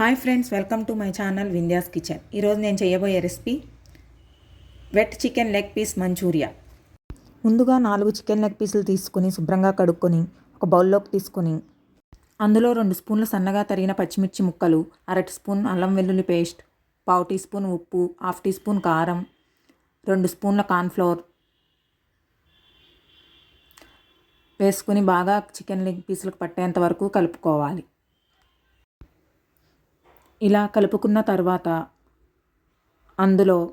Hi friends welcome to my channel Vindhya's kitchen. ఈరోజు నేను చేయబోయే recipe wet chicken leg piece manchuria. ముందుగా నాలుగు చికెన్ లెగ్ పీసులు తీసుకుని శుభ్రంగా కడుక్కొని ఒక బౌల్లోకి తీసుకొని అందులో రెండు స్పూన్ల సన్నగా తరిగిన పచ్చిమిర్చి ముక్కలు అరటి స్పూన్ అల్లం వెల్లుల్లి పేస్ట్ పావు టీ స్పూన్ ఉప్పు హాఫ్ టీ స్పూన్ కారం రెండు స్పూన్ల కార్న్ఫ్లోర్ వేసుకుని బాగా చికెన్ లెగ్ పీసులకు పట్టేంత వరకు కలుపుకోవాలి. ఇలా కలుపుకున్న తర్వాత అందులో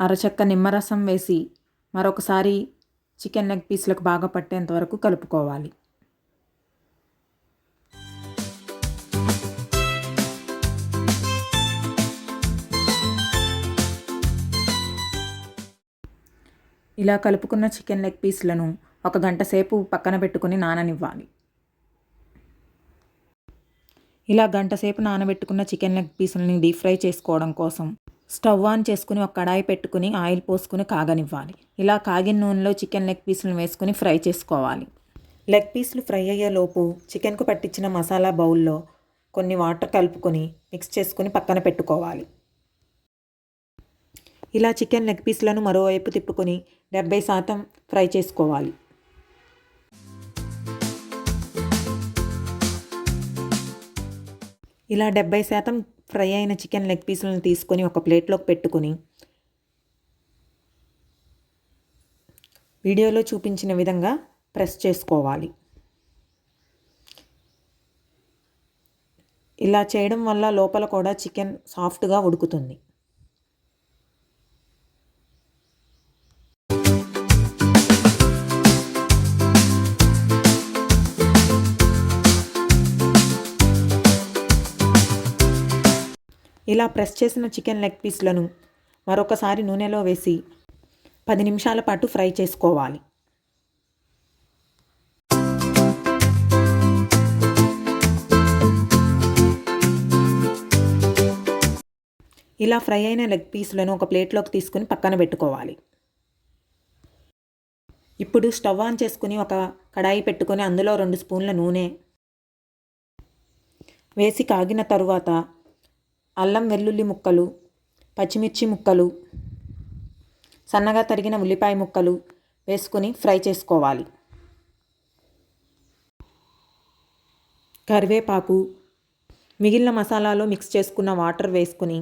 అరచక్క నిమ్మరసం వేసి మరొకసారి చికెన్ లెగ్ పీస్లకు బాగా పట్టేంత వరకు కలుపుకోవాలి. ఇలా కలుపుకున్న చికెన్ లెగ్ పీస్లను ఒక గంట సేపు పక్కన పెట్టుకుని నాననివ్వాలి. ఇలా గంట సేపు నానబెట్టుకున్న చికెన్ లెగ్ పీసులని డీప్ ఫ్రై చేసుకోవడం కోసం స్టవ్ ఆన్ చేసుకుని ఒక కడాయి పెట్టుకుని ఆయిల్ పోసుకుని కాగనివ్వాలి. ఇలా కాగిన నూనెలో చికెన్ లెగ్ పీసులను వేసుకుని ఫ్రై చేసుకోవాలి. లెగ్ పీసులు ఫ్రై అయ్యేలోపు చికెన్కు పట్టించిన మసాలా బౌల్లో కొన్ని వాటర్ కలుపుకొని మిక్స్ చేసుకుని పక్కన పెట్టుకోవాలి. ఇలా చికెన్ లెగ్ పీసులను మరోవైపు తిప్పుకొని డెబ్బై శాతం ఫ్రై చేసుకోవాలి. ఇలా డెబ్బై శాతం ఫ్రై అయిన చికెన్ లెగ్ పీసులను తీసుకొని ఒక ప్లేట్లోకి పెట్టుకొని వీడియోలో చూపించిన విధంగా ప్రెస్ చేసుకోవాలి. ఇలా చేయడం వల్ల లోపల కూడా చికెన్ సాఫ్ట్గా ఉడుకుతుంది. ఇలా ప్రెస్ చేసిన చికెన్ లెగ్ పీస్లను మరొకసారి నూనెలో వేసి పది నిమిషాల పాటు ఫ్రై చేసుకోవాలి. ఇలా ఫ్రై అయిన లెగ్ పీసులను ఒక ప్లేట్లోకి తీసుకుని పక్కన పెట్టుకోవాలి. ఇప్పుడు స్టవ్ ఆన్ చేసుకుని ఒక కడాయి పెట్టుకొని అందులో రెండు స్పూన్ల నూనె వేసి కాగిన తరువాత అల్లం వెల్లుల్లి ముక్కలు పచ్చిమిర్చి ముక్కలు సన్నగా తరిగిన ఉల్లిపాయ ముక్కలు వేసుకుని ఫ్రై చేసుకోవాలి. కరివేపాకు మిగిలిన మసాలాలో మిక్స్ చేసుకున్న వాటర్ వేసుకుని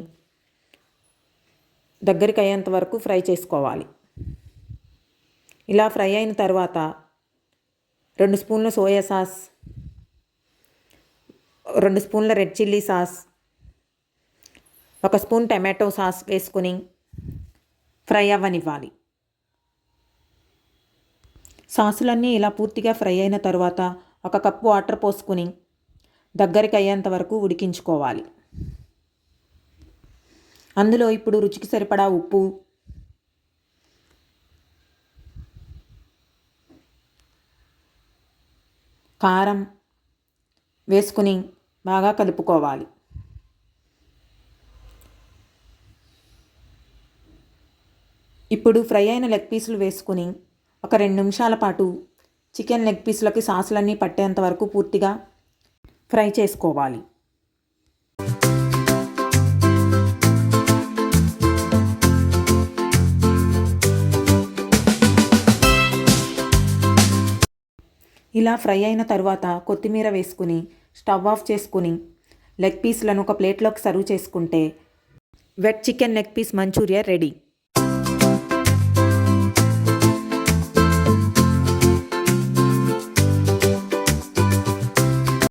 దగ్గరికి అయ్యేంత వరకు ఫ్రై చేసుకోవాలి. ఇలా ఫ్రై అయిన తర్వాత రెండు స్పూన్ల సోయా సాస్ రెండు స్పూన్ల రెడ్ చిల్లీ సాస్ ఒక స్పూన్ టమాటో సాస్ వేసుకుని ఫ్రై అవ్వనివ్వాలి. సాసులన్నీ ఇలా పూర్తిగా ఫ్రై అయిన తర్వాత ఒక కప్పు వాటర్ పోసుకుని దగ్గరికి అయ్యేంత వరకు ఉడికించుకోవాలి. అందులో ఇప్పుడు రుచికి సరిపడా ఉప్పు కారం వేసుకుని బాగా కలుపుకోవాలి. ఇప్పుడు ఫ్రై అయిన లెగ్ పీసులు వేసుకుని ఒక రెండు నిమిషాల పాటు చికెన్ లెగ్ పీసులకి సాసులన్నీ పట్టేంత వరకు పూర్తిగా ఫ్రై చేసుకోవాలి. ఇలా ఫ్రై అయిన తర్వాత కొత్తిమీర వేసుకుని స్టవ్ ఆఫ్ చేసుకుని లెగ్ పీస్లను ఒక ప్లేట్లోకి సర్వ్ చేసుకుంటే wet chicken leg piece manchuria ready.